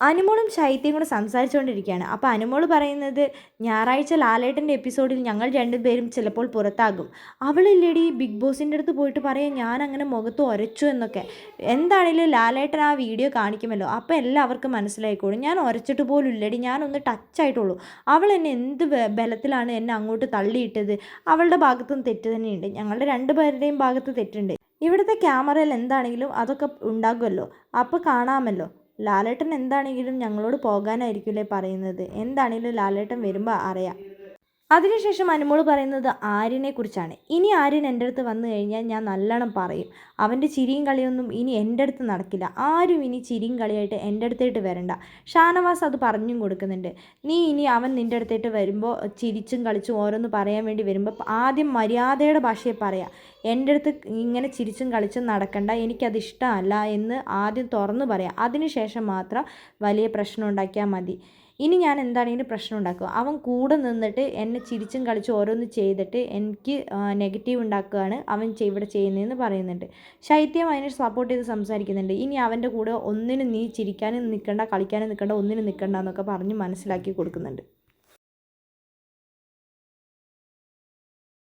അനുമോളും ശൈത്യം കൂടെ സംസാരിച്ചുകൊണ്ടിരിക്കുകയാണ്. അപ്പോൾ അനുമോൾ പറയുന്നത് ഞായറാഴ്ച ലാലേട്ടന്റെ എപ്പിസോഡിൽ ഞങ്ങൾ രണ്ടുപേരും ചിലപ്പോൾ പുറത്താകും. അവളില്ലേടി ബിഗ് ബോസിന്റെ അടുത്ത് പോയിട്ട് പറയാം ഞാൻ അങ്ങനെ മുഖത്ത് ഒരച്ചു എന്നൊക്കെ. എന്താണെങ്കിലും ലാലേട്ടൻ ആ വീഡിയോ കാണിക്കുമല്ലോ. അപ്പോൾ എല്ലാവർക്കും മനസ്സിലായിക്കോളും. ഞാൻ ഒരച്ചിട്ട് പോലും ഇല്ലടി. ഞാനൊന്ന് ടച്ച് ആയിട്ടുള്ളൂ. അവൾ എന്നെ എന്ത് ബലത്തിലാണ് എന്നെ അങ്ങോട്ട് തള്ളിയിട്ടത്? അവളുടെ ഭാഗത്തും തെറ്റ് തന്നെയുണ്ട്. ഞങ്ങളുടെ രണ്ടുപേരുടെയും ഭാഗത്ത് തെറ്റുണ്ട്. ഇവിടുത്തെ ക്യാമറയിൽ എന്താണെങ്കിലും അതൊക്കെ ഉണ്ടാകുമല്ലോ. അപ്പോൾ കാണാമല്ലോ. ലാലേട്ടൻ എന്താണെങ്കിലും ഞങ്ങളോട് പോകാനായിരിക്കില്ലേ പറയുന്നത്. എന്താണെങ്കിലും ലാലേട്ടൻ വരുമ്പോൾ അറിയാം. അതിനുശേഷം അനുമോൾ പറയുന്നത് ആര്യനെ കുറിച്ചാണ് ഇനി ആര്യൻ എന്റെ അടുത്ത് വന്നു കഴിഞ്ഞാൽ ഞാൻ നല്ലോണം പറയും. അവന്റെ ചിരിയും കളിയൊന്നും ഇനി എന്റെ അടുത്ത് നടക്കില്ല. ആരും ഇനി ചിരിയും കളിയായിട്ട് എന്റെ അടുത്തേട്ട് വരണ്ട. ഷാനവാസ് അത് പറഞ്ഞും കൊടുക്കുന്നുണ്ട്. നീ ഇനി അവൻ നിന്റെ അടുത്തേട്ട് വരുമ്പോൾ ചിരിച്ചും കളിച്ചും ഓരോന്ന് പറയാൻ വേണ്ടി വരുമ്പോൾ ആദ്യം മര്യാദയുടെ ഭാഷയെ പറയാം. എന്റെ അടുത്ത് ഇങ്ങനെ ചിരിച്ചും കളിച്ചും നടക്കണ്ട എനിക്കത് ഇഷ്ടമല്ല എന്ന് ആദ്യം തുറന്നു പറയാം. അതിനുശേഷം മാത്രം വലിയ പ്രശ്നം ഉണ്ടാക്കിയാൽ മതി. ഇനി ഞാൻ എന്താണ് എന്താണെങ്കിലും പ്രശ്നം ഉണ്ടാക്കുക? അവൻ കൂടെ നിന്നിട്ട് എന്നെ ചിരിച്ചും കളിച്ചും ഓരോന്ന് ചെയ്തിട്ട് എനിക്ക് നെഗറ്റീവ് ഉണ്ടാക്കുകയാണ് അവൻ ഇവിടെ ചെയ്യുന്നതെന്ന് പറയുന്നുണ്ട്. ശൈത്യം അതിനെ സപ്പോർട്ട് ചെയ്ത് സംസാരിക്കുന്നുണ്ട്. ഇനി അവന്റെ കൂടെ ഒന്നിനും നീ ചിരിക്കാനും നിൽക്കണ്ട കളിക്കാനും നിൽക്കണ്ട ഒന്നിനും നിൽക്കണ്ട എന്നൊക്കെ പറഞ്ഞ് മനസ്സിലാക്കി കൊടുക്കുന്നുണ്ട്.